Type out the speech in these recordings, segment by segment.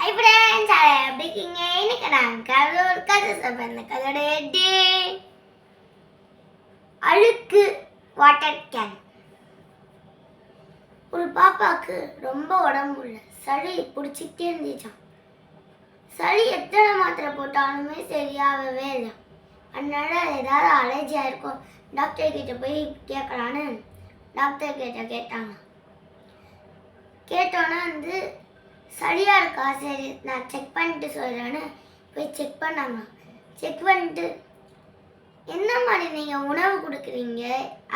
Hi friends எப்படி இருக்கீங்க? இன்னைக்கு நான் கதை ஒரு கதை சொல்றேன். இந்த கதையோட டே அழுக்கு வாட்டர் கேன் ஒரு பாப்பாவுக்கு ரொம்ப உடம்பு இல்லை. சளி பிடிச்சிக்கிட்டே இருந்துச்சான் சளி எத்தனை மாத்திரை போட்டாலுமே சரியாகவே இல்லை. அதனால ஏதாவது அலர்ஜியாக இருக்கும் டாக்டர் கிட்ட போய் கேட்கலான்னு டாக்டர் கிட்ட கேட்டாங்க. கேட்டோன்னே வந்து சரியாக இருக்கா? சரி நான் செக் பண்ணிட்டு சொல்கிறேன்னு போய் செக் பண்ணாங்க. செக் பண்ணிட்டு என்ன மாதிரி நீங்கள் உணவு கொடுக்குறீங்க?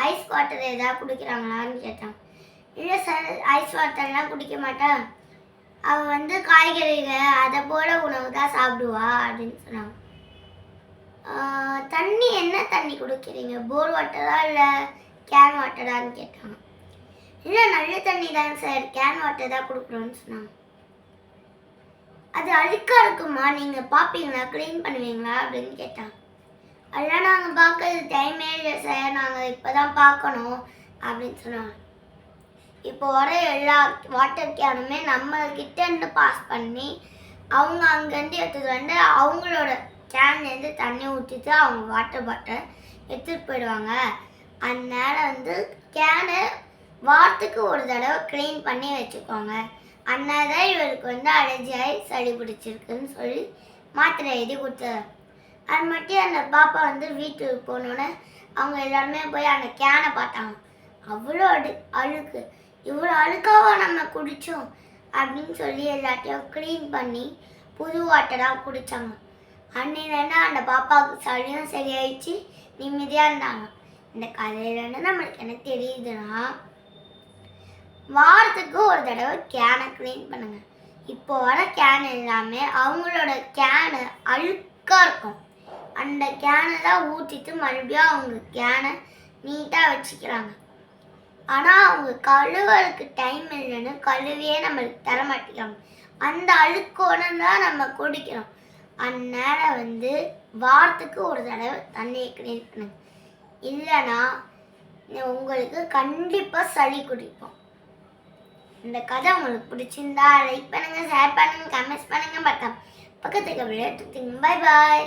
ஐஸ் வாட்டர் ஏதாவது கொடுக்குறாங்களான்னு கேட்டான் இல்லை சார் ஐஸ் வாட்டர்லாம் குடிக்க மாட்டேன் அவள் வந்து காய்கறிகள் அதை போல் உணவு தான் சாப்பிடுவா அப்படின்னு சொன்னாங்க. தண்ணி என்ன தண்ணி கொடுக்குறீங்க? போர் வாட்டரா இல்லை கேன் வாட்டரான்னு கேட்டாங்க. இல்லை நல்ல தண்ணி தான் சார் கேன் வாட்டர் தான் கொடுக்குறோன்னு சொன்னாங்க. அது அழுக்காக இருக்குமா நீங்கள் பார்ப்பீங்களா க்ளீன் பண்ணுவீங்களா? அப்படின்னு கேட்டாங்க. அதெல்லாம் நாங்கள் பார்க்கறது டைமே இல்லை சார் நாங்கள் இப்போ தான் பார்க்கணும் அப்படின்னு சொன்னாங்க. இப்போ வர எல்லா வாட்டர் கேனுமே நம்ம கிட்டேருந்து பாஸ் பண்ணி அவங்க அங்கேருந்து எடுத்துட்டு வந்து அவங்களோட கேன்லேருந்து தண்ணி ஊற்றிட்டு அவங்க வாட்டர் பாட்டில் எடுத்துகிட்டு போயிடுவாங்க. அதனால வந்து கேனை வாரத்துக்கு ஒரு தடவை க்ளீன் பண்ணி வச்சுக்கோங்க. அண்ணா தான் இவருக்கு வந்து அலர்ஜியாகி ஆகி சளி பிடிச்சிருக்குன்னு சொல்லி மாத்திரை எழுதி கொடுத்தாரு. அது மட்டும் அந்த பாப்பா வந்து வீட்டுக்கு போனோன்னே அவங்க எல்லாருமே போய் அந்த கேனை பார்த்தாங்க. அவ்வளோ அடு அழுக்கு. இவ்வளோ அழுக்காவா நம்ம குடித்தோம் அப்படின்னு சொல்லி எல்லாத்தையும் க்ளீன் பண்ணி புது வாட்டராக குடித்தாங்க அன்னையிலேருந்து அந்த பாப்பாவுக்கு சளியும் சரியாயிடுச்சு நிம்மதியாக இருந்தாங்க. இந்த கதையிலேருந்து நம்மளுக்கு என்ன தெரியுதுன்னா வாரத்துக்கு ஒரு தடவை கேனை க்ளீன் பண்ணுங்க. இப்போ வர கேன் எல்லாமே அவங்களோட கேனு அழுக்காக இருக்கும். அந்த கேனை தான் ஊற்றிட்டு மறுபடியும் அவங்க கேனை நீட்டாக வச்சுக்கிறாங்க. ஆனால் அவங்க கழுவுறதுக்கு டைம் இல்லைன்னு கழுவியே நம்மளுக்கு தர மாட்டேங்கிறாங்க அந்த அழுக்கோட தான் நம்ம குடிக்கிறோம். அந்நேரம் வந்து வாரத்துக்கு ஒரு தடவை தண்ணியை க்ளீன் பண்ணுங்க. இல்லைன்னா உங்களுக்கு கண்டிப்பாக சளி குடிப்போம். இந்த கதை உங்களுக்கு பிடிச்சிருந்தா லைக் பண்ணுங்க ஷேர் பண்ணுங்க கமெண்ட்ஸ் பண்ணுங்க. பக்கம் பக்கத்துக்கு விளையாட்டு பை பாய்